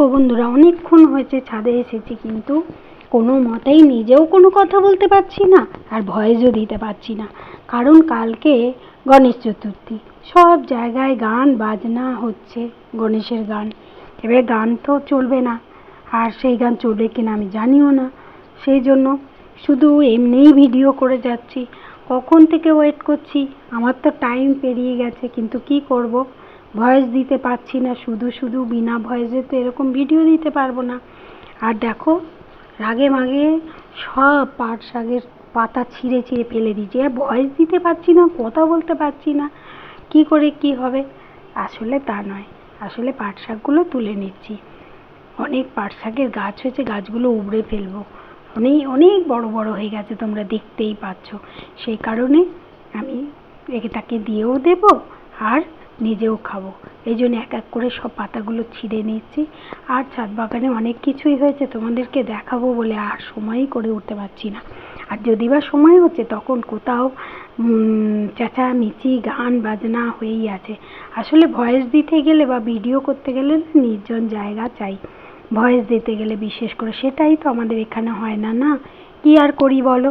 ও বন্ধুরা, অনেকক্ষণ হয়েছে ছাদে এসেছি, কিন্তু কোনো মতেই নিজেও কোনো কথা বলতে পারছি না আর ভয়েসও দিতে পারছি না। কারণ কালকে গণেশ চতুর্থী। সব জায়গায় গান, বাজনা হচ্ছে গণেশের গান। এবার গান তো চলবে না, আর সেই গান চলবে কিনা আমি জানিও না। সেই জন্য শুধু এমনিই ভিডিও করে যাচ্ছি। কখন থেকে ওয়েট করছি? আমার তো টাইম পেরিয়ে গেছে, কিন্তু কি করব? ভয়েস দিতে পারছি না, শুধু শুধু বিনা ভয়েসে তো এরকম ভিডিও দিতে পারব না। আর দেখো, রাগে মাগে সব পাট শাকের পাতা ছিঁড়ে ছিঁড়ে ফেলে দিয়েছি। আর ভয়েস দিতে পারছি না, কথা বলতে পারছি না। কি করে কি হবে? আসলে তা নয়। আসলে পাট শাকগুলো তুলে নিচ্ছি। অনেক পাট শাকের গাছ হয়েছে, গাছগুলো উবড়ে ফেলব। অনেক অনেক বড় বড় হয়ে গেছে, তোমরা দেখতেই পাচ্ছ। সেই কারণে আমি এটাকে দিয়েও দেব, আর নিজেও খাব। এই জন্য এক এক করে সব পাতাগুলো ছিঁড়ে নিচ্ছি আর ছাদ বাগানে অনেক কিছুই হয়েছে, তোমাদেরকে দেখাবো বলে আর সময়ই করে উঠতে পারছি না। আর যদি বা সময় হচ্ছে, তখন কোথাও চেঁচামেচি, গান বাজনা হয়েই আছে। আসলে ভয়েস দিতে গেলে বা ভিডিও করতে গেলে নির্জন জায়গা চাই। ভয়েস দিতে গেলে বিশেষ করে, সেটাই তো আমাদের এখানে হয় না না? কি আর করি বলো?